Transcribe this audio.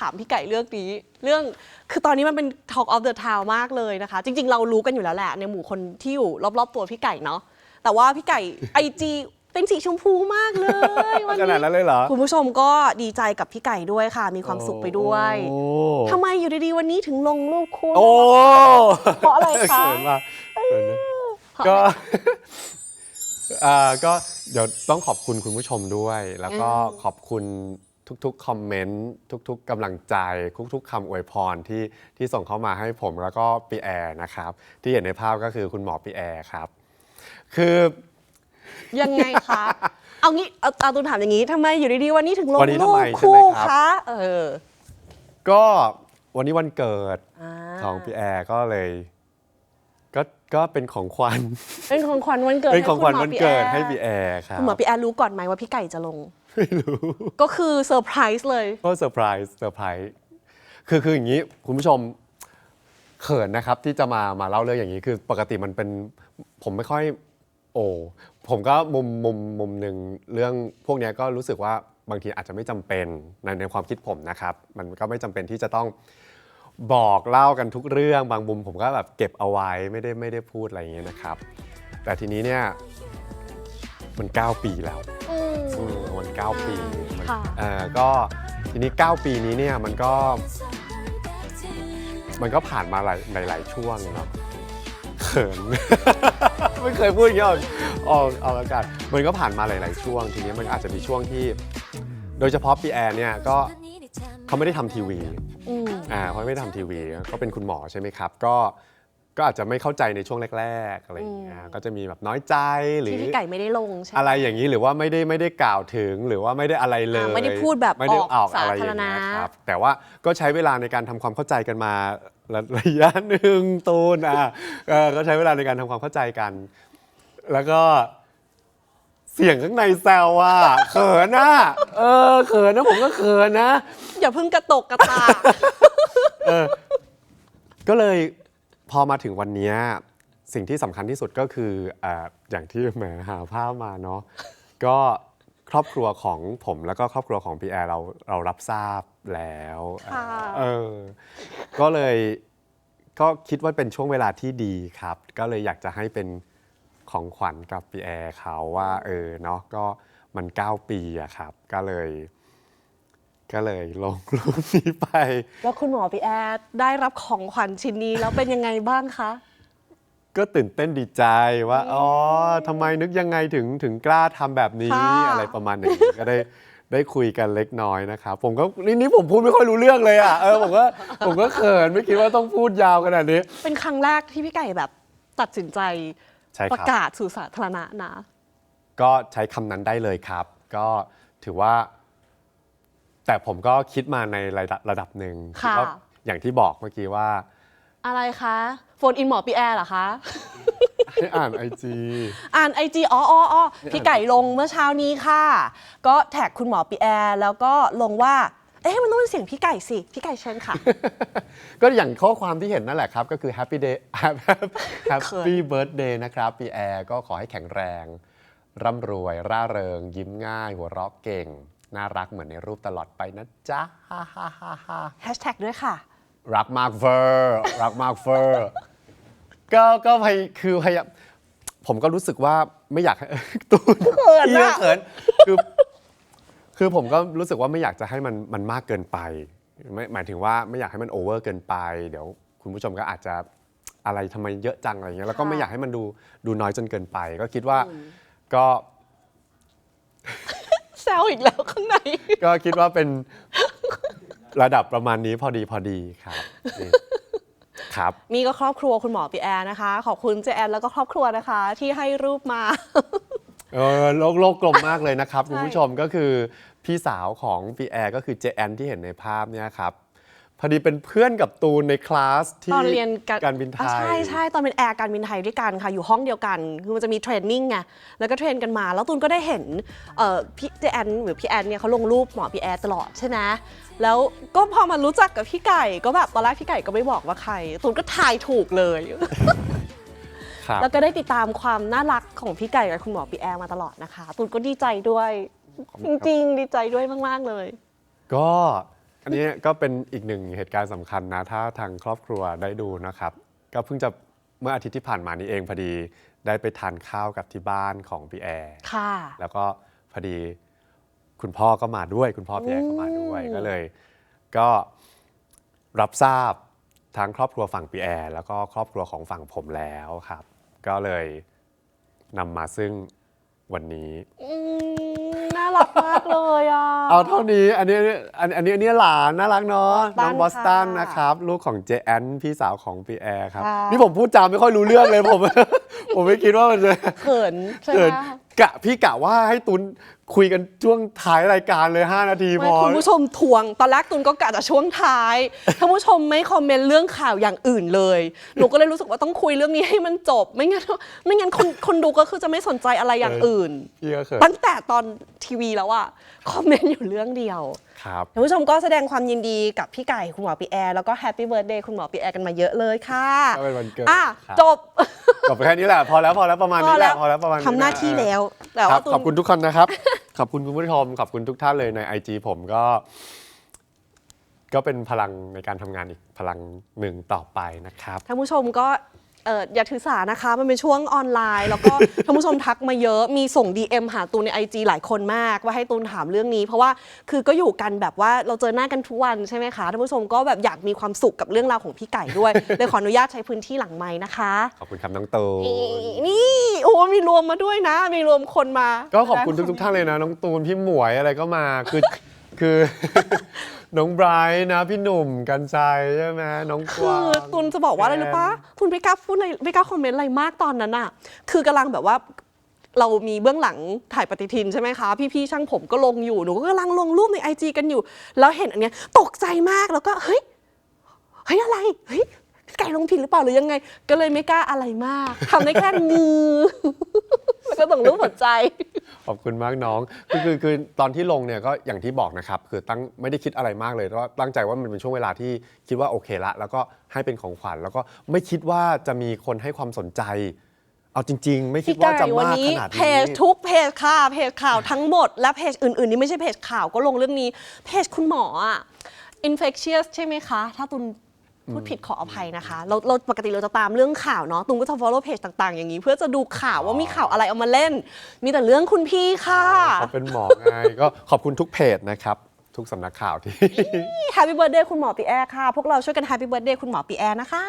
ถามพี่ไก่เรื่องนี้ เรื่องคือตอนนี้มันเป็น Talk of the Town มากเลยนะคะ จริง ๆ เรารู้กันอยู่แล้วแหละในหมู่คนที่อยู่รอบๆตัวพี่ไก่เนาะแต่ว่าพี่ไก่ไอจีเป็นสีชมพูมากเลยวันขนาดนี้นั้นเลยเหรอ คุณผู้ชมก็ดีใจกับพี่ไก่ด้วยค่ะ มีความสุขไปด้วยโอ้ ทำไมอยู่ดีๆวันนี้ถึงลงรูปคู่ โอ้เพราะอะไรคะ เขินมากเขินนะก็ อ่าก็เดี๋ยวต้องขอบคุณคุณผู้ชมด้วย แล้วก็ขอบคุณ ทุกๆคอมเมนต์ทุกๆกำลังใจ ทุกๆคำอวยพรที่ที่ส่งเข้ามาให้ผมแล้วก็ปีแอร์นะครับ ที่เห็นในภาพก็คือคุณหมอปีแอร์ครับ คือ ยังไงคะ เอางี้เอาเอาตูนถามอย่างนี้ทำไมอยู่ดีๆวันนี้ถึงลงวันนี้ทำรูไมปใช่ไหมคู่ครับ คะเออก็วันนี้วันเกิดอ่าของพี่แอร์ก็เลยก็ก็เป็นของขวัญเป็นของขวัญวันเกิดเป็นของขวัญให้วันคุณมเกิดแอร์ให้พี่แอร์ครับคุณหมอปีแอร์รู้ก่อนไหมว่าพี่ไก่จะลง ไม่รู้ ก็คือเซอร์ไพรส์เลย ก็เซอร์ไพรส์เซอร์ไพรส์คือคืออย่างนี้คุณผู้ชมเขินนะครับที่จะมามาเล่าเรื่องอย่างนี้คือปกติมันเป็นผมไม่ค่อย โอ้ผมก็มุมมุมมุมหนึ่งเรื่องพวกเนี้ยก็รู้สึกว่าบางทีอาจจะไม่จำเป็นในในความคิดผมนะครับ มันก็ไม่จำเป็นที่จะต้องบอกเล่ากันทุกเรื่องบางมุม ผมก็แบบเก็บเอาไว้ไม่ได้ไม่ได้พูดอะไรอย่างเงี้ยนะครับ แต่ทีนี้เนี่ยมัน 9 ปีแล้ว อื มอืมมัน 9 ปีมันค่ะ เอ่อก็ทีนี้ 9 ปีนี้เนี่ยมันก็ มันก็ผ่านมาหลายหลายหลายช่วงเนาะเขิน ไม่เคยพูดอย่างนี้ออกออกออกอากาศมันก็ผ่านมาหลาย ๆ ช่วง ทีนี้มันอาจจะมีช่วงที่ โดยเฉพาะปีแอร์เนี่ยก็เขาไม่ได้ทำทีวี อืม อ่าเขาไม่ได้ทำทีวีก็เป็นคุณหมอใช่ไหมครับ ก็ ก็อาจจะไม่เข้าใจในช่วงแรกๆอะไรอย่างเงี้ยก็จะมีแบบน้อยใจหรือที่พี่ไก่ไม่ได้ลงใช่ไหมอะไรอย่างนี้หรือว่าไม่ได้ไม่ได้กล่าวถึงหรือว่าไม่ได้อะไรเลยอ่าไม่ได้พูดแบบไม่ได้ออกออกอะไรสาอธารย่างณะเงี้ยครับแต่ว่าก็ใช้เวลาในการทำความเข้าใจกันมาระระยะหนึ่งตูนอะเออก็ใช้เวลาในการทำความเข้าใจกัน แล้วก็เสียงข้างในแซวว่าเขินนะเออเขินนะผมก็เขินนะ อย่าเพิ่งกระตกกระตากก็เลย พอมาถึงวันเนี้ยสิ่งที่สำคัญที่สุดก็คืออ่าอย่างที่แหมหาภาพมาเนาะ ก็ครอบครัวของผมแล้วก็ครอบครัวของพี่แอร์เราเรารับทราบแล้วค่ะ เออก็เลยก็คิดว่าเป็นช่วงเวลาที่ดีครับ ก็เลยอยากจะให้เป็นของขวัญกับพี่แอร์เขาว่า เออเนาะก็มัน 9 ปีอะครับ ก็เลย ก็เลยลงรูปนี้ไป แล้วคุณหมอปีแอร์ได้รับของขวัญชิ้นนี้แล้วเป็นยังไงบ้างคะ ก็ตื่นเต้นดีใจว่า อ๋อทำไมนึกยังไงถึงถึงกล้าทำแบบนี้ค่ะ อะไรประมาณนี้ก็ได้ได้คุยกันเล็กน้อยนะครับ ผมก็นี่นี่ผมพูดไม่ค่อยรู้เรื่องเลยอะ เออผมก็ผมก็เขินไม่คิดว่าต้องพูดยาวขนาดนี้ เป็นครั้งแรกที่พี่ไก่แบบตัดสินใจใช่ประครับกาศสู่สาธารณะนะ ก็ใช้คำนั้นได้เลยครับ ก็ถือว่า แต่ผมก็คิดมาในระดับระดับหนึ่งค่ะ ก็อย่างที่บอกเมื่อกี้ว่า อะไรคะโฟนอินหมอปีแอร์เหรอคะ ให้อ่านไอจีอ่านไอจีอ๋ออ๋ออ๋อพี่ไก่ลงเมื่อเช้านี้ค่ะ ก็แท็กคุณหมอปีแอร์ แล้วก็ลงว่า เอ๊ะมันต้องเป็นเสียงพี่ไก่สิ พี่ไก่เชิญค่ะ ก็อย่างข้อความที่เห็นนั่นแหละครับ ก็คือ Happy Day เขิ Happy Birthday นะครับปีแอร์ก็ขอให้แข็งแรง ร่ำรวย ร่าเริง ยิ้มง่าย หัวเราะเก่ง น่ารักเหมือนในรูปตลอดไปนะจ๊ะฮ่าฮ่าฮ่าฮ่าแฮชแท็กด้วยค่ะ รักมากเฟอร์รักมากเฟอร์ก็ก็พยคือพยายามผมก็รู้สึกว่าไม่อยากให้ ตูนเขินอะ พี่ก็เขินคือ คือผมก็รู้สึกว่าไม่อยากจะให้มันมันมากเกินไปไม่หมายถึงว่าไม่อยากให้มันโอเวอร์เกินไป เดี๋ยวคุณผู้ชมก็อาจจะอะไรทำไมเยอะจังอะไรเงี้ยแล้วก็ไม่อยากให้มันดูดูน้อยจนเกินไป ก็คิดว่าก็ แซวอีกแล้วข้างใน ก็คิดว่าเป็นระดับประมาณนี้พอดีพอดีครับนี่ครับนี่ก็ครอบครัวคุณหมอปีแอร์นะคะ ขอบคุณเจแอนแล้วก็ครอบครัวนะคะ ที่ให้รูปมา เออโลกโลกกลมมากเลยนะครับ คุณผู้ชมก็คือพี่สาวของพี่แอร์ก็คือเจแอนที่เห็นในภาพเนี่ยครับ พอดีเป็นเพื่อนกับตูนในคลาสที่ตอนเรียนการบินไทอะยใช่ใช่ตอนเป็นแอร์การบินไทยด้วยกันค่ะ อยู่ห้องเดียวกัน คือมันจะมีเทรนนิ่งไงแล้วก็เทรนกันมา แล้วตูนก็ได้เห็นเอ่อพี่เจแอนหรือพี่แอนเนี่ยเขาลงรูปหมอพี่แอร์ตลอดใช่ไหมแล้วก็พอมารู้จักกับพี่ไก่ ก็แบบตอนแรกพี่ไก่ก็ไม่บอกว่าใคร ตูนก็ทายถูกเลย ครับแล้วก็ได้ติดตามความน่ารักของพี่ไก่กับคุณหมอพี่แอร์มาตลอดนะคะ ตูนก็ดีใจด้วยจริงๆ ดีใจด้วยมาก ๆ เลย ก็ อันนี้ก็เป็นอีกหนึ่งเหตุการณ์สำคัญนะ ถ้าทางครอบครัวได้ดูนะครับ ก็เพิ่งจะเมื่ออาทิตย์ที่ผ่านมานี้เองพอดีได้ไปทานข้าวกับที่บ้านของพี่แอร์ค่ะ แล้วก็พอดีคุณพ่อก็มาด้วย คุณพ่อพี่แอร์ก็มาด้วยอืม ก็เลย ก็รับทราบทั้งครอบครัวฝั่งพี่แอร์แล้วก็ครอบครัวของฝั่งผมแล้วครับ ก็เลยนำมาซึ่งวันนี้ อืมน่า รักมากเลยอะ เอาเท่านี้อันนี้อันอันนี้อันนี้หลานน่ารักเนาะบอสตันน้องบอสตันค่ะนะครับ ลูกของเจแอนพี่สาวของปีแอร์ครับ ค่ะ นี่ผมพูดจาไม่ค่อยรู้เรื่องเลยผม ผมไม่คิดว่ามันจะเขินใช่ไหเกิดม กะพี่กะว่าให้ตุนคุยกันช่วงท้ายรายการเลย 5 นาทีพไม่อ คุณผู้ชมทวง ตอนแรกตุนก็กะจะช่วงท้ายถ้าผู้ชมไม่คอมเมนต์เรื่องข่าวอย่างอื่นเลย หนูก็เลยรู้สึกว่าต้องคุยเรื่องนี้ให้มันจบ ไม่งั้นไม่งั้นคนคนดูก็คือจะไม่สนใจอะไรอย่างอื่น พี่ก็เขินตั้งแต่ตอนทีวีแล้วอะคอมเมนต์อยู่เรื่องเดียว ครับท่านผู้ชมก็แสดงความยินดีกับพี่ไก่ คุณหมอปีแอร์ แล้วก็แฮปปี้เบิร์ดเดย์คุณหมอปีแอร์กันมาเยอะเลยค่ะก็เป็นวันเกิดอะครับ จบ จบไปแค่นี้แหละพอแล้วพอแล้วประมาณนี้แหละพอแล้วประมาณนี้ทำหน้าที่ะแล้ว แต่ครัว่าบตุนขอบคุณทุกคนนะครับ ขอบคุณคุณผู้ชมขอบคุณทุกท่านเลยใน IG ผมก็ ก็เป็นพลังในการทำงานอีกพลังหนึ่งต่อไปนะครับ ท่านผู้ชมก็ เอ่ออย่าถือสานะคะ มันเป็นช่วงออนไลน์ แล้วก็ท่านผู้ชมทักมาเยอะมีส่ง DM หาตูนใน IG หลายคนมาก ว่าให้ตูนถามเรื่องนี้ เพราะว่าคือก็อยู่กันแบบว่าเราเจอหน้ากันทุกวันใช่ไหมคะท่านผู้ชมก็แบบอยากมีความสุขกับเรื่องราวของพี่ไก่ด้วยเลยขออนุญาตใช้พื้นที่หลังไม้นะคะ ขอบคุณครับน้องตูนนี่โอ้มีรวมมาด้วยนะ มีรวมคนมา ก็ขอบคุณทุกๆท่านเลยนะน้องตูนพี่หมวยอะไรก็มาคือคือ น้องไบรท์นะ พี่หนุ่มกันชัยใช่ไหมน้องกคืวาองตุนจะบอกว่าอะไรรู้ปะตุนไม่กล้าพูดอะไรไม่กล้าคอมเมนต์อะไรมากตอนนั้นอะคือกำลังแบบว่า เรามีเบื้องหลังถ่ายปฏิทินใช่ไหมคะ พี่ๆช่างผมก็ลงอยู่หนูก็กำลังลงรูปในไอจกันอยู่ แล้วเห็นอันเนี้ยตกใจมากแล้วก็เฮ้ยเฮ้ยอะไรเฮ้ยไก่ลงผิดหรือเปล่าหรือยังไง ก็เลยไม่กล้าอะไรมากทำได้แค่มือ แล้วก็ส่งรูปหัวใจ ขอบคุณมากน้องคือคือคือตอนที่ลงเนี่ยก็อย่างที่บอกนะครับ คือตั้งไม่ได้คิดอะไรมากเลยก็ตั้งใจว่ามันเป็นช่วงเวลาที่คิดว่าโอเคละ แล้วก็ให้เป็นของขวัญแล้วก็ไม่คิดว่าจะมีคนให้ความสนใจ เอาจริง ๆ ไม่คิดพี่ว่าไก่จะวันมากนี้ขนาดเพนี้จทุกเพจค่ะเพจข่าวทั้งหมด และเพจอื่น ๆ นี่ไม่ใช่เพจข่าวก็ลงเรื่องนี้ เพจคุณหมออะ infectious ใช่ไหมคะ ถ้าตุน พูดผิดขออภัยนะคะ เราเราปกติเราจะตามเรื่องข่าวเนาะตุนก็จะ follow เพจต่างๆ อย่างนี้ เพื่อจะดูข่าวว่ามีข่าวอะไรเอามาเล่น มีแต่เรื่องคุณพี่ค่ะเขาเป็นหมอไง ก็ขอบคุณทุกเพจนะครับ ทุกสำนักข่าวที่ Happy birthday คุณหมอปีแอร์ค่ะ พวกเราช่วยกัน Happy birthday คุณหมอปีแอร์นะคะ